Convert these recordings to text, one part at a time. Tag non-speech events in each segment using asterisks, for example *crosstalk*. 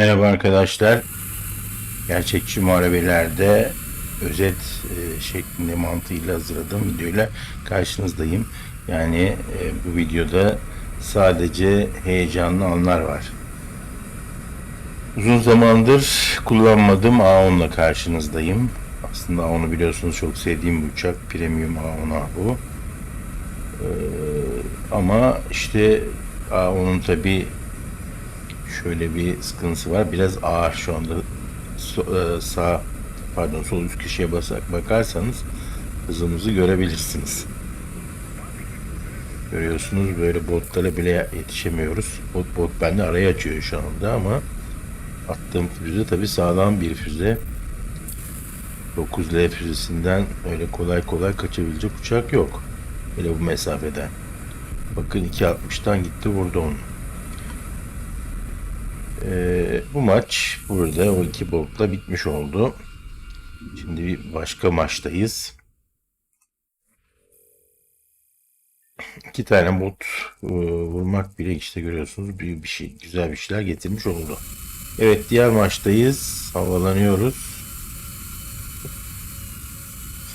Merhaba arkadaşlar. Gerçekçi muharebelerde özet e, şeklinde mantığıyla hazırladığım videoyla karşınızdayım. Yani e, bu videoda sadece heyecanlı anlar var. Uzun zamandır kullanmadığım A10'la karşınızdayım. Aslında A10'u biliyorsunuz çok sevdiğim bir uçak. Premium A10 bu. Ee, ama işte A10'un tabi şöyle bir sıkıntısı var. Biraz ağır şu anda. So- e, sağ pardon sol üst köşeye basak bakarsanız hızımızı görebilirsiniz. Görüyorsunuz böyle botlara bile yetişemiyoruz. Bot bot bende arayı açıyor şu anda ama attığım füze tabi sağlam bir füze. 9L füzesinden öyle kolay kolay kaçabilecek uçak yok. Hele bu mesafeden. Bakın 2.60'tan gitti vurdu onu. Ee, bu maç burada o iki botla bitmiş oldu. Şimdi bir başka maçtayız. İki tane bot e, vurmak bile işte görüyorsunuz bir, bir şey güzel bir şeyler getirmiş oldu. Evet diğer maçtayız. Havalanıyoruz.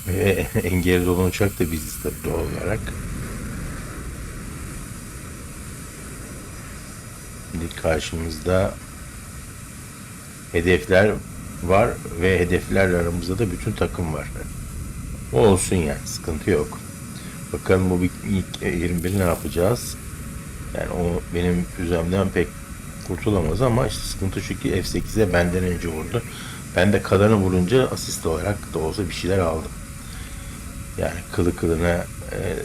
Ve *laughs* en olan uçak da biziz tabii doğal olarak. Şimdi karşımızda hedefler var ve hedeflerle aramızda da bütün takım var. O olsun yani sıkıntı yok. Bakalım bu ilk 21 ne yapacağız? Yani o benim füzemden pek kurtulamaz ama işte sıkıntı şu ki F8'e benden önce vurdu. Ben de kalanı vurunca asist olarak da olsa bir şeyler aldım. Yani kılı kılına e,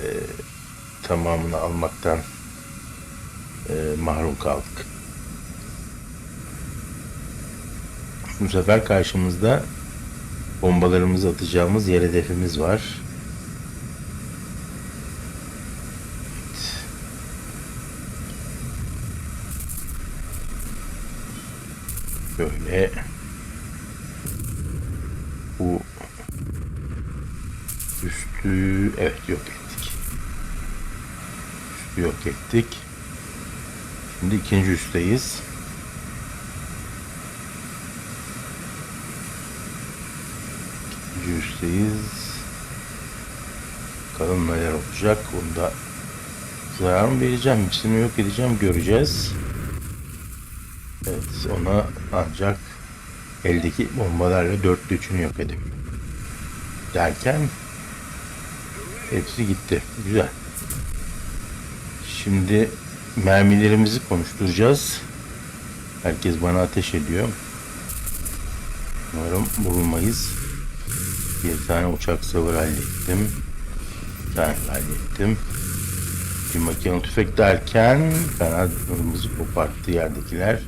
tamamını almaktan e, mahrum kaldık. Bu sefer karşımızda bombalarımızı atacağımız yer hedefimiz var. Böyle bu üstü evet yok ettik. Üstü yok ettik. Şimdi ikinci üstteyiz. İkinci üstteyiz. Bakalım neler olacak. Bunda zarar mı vereceğim, hepsini yok edeceğim göreceğiz. Evet ona ancak eldeki bombalarla dörtte üçünü yok edebilirim. Derken hepsi gitti. Güzel. Şimdi mermilerimizi konuşturacağız. Herkes bana ateş ediyor. Umarım vurulmayız. Bir tane uçak savur hallettim. Bir tane hallettim. Bir makinalı tüfek derken kanadlarımızı koparttı yerdekiler.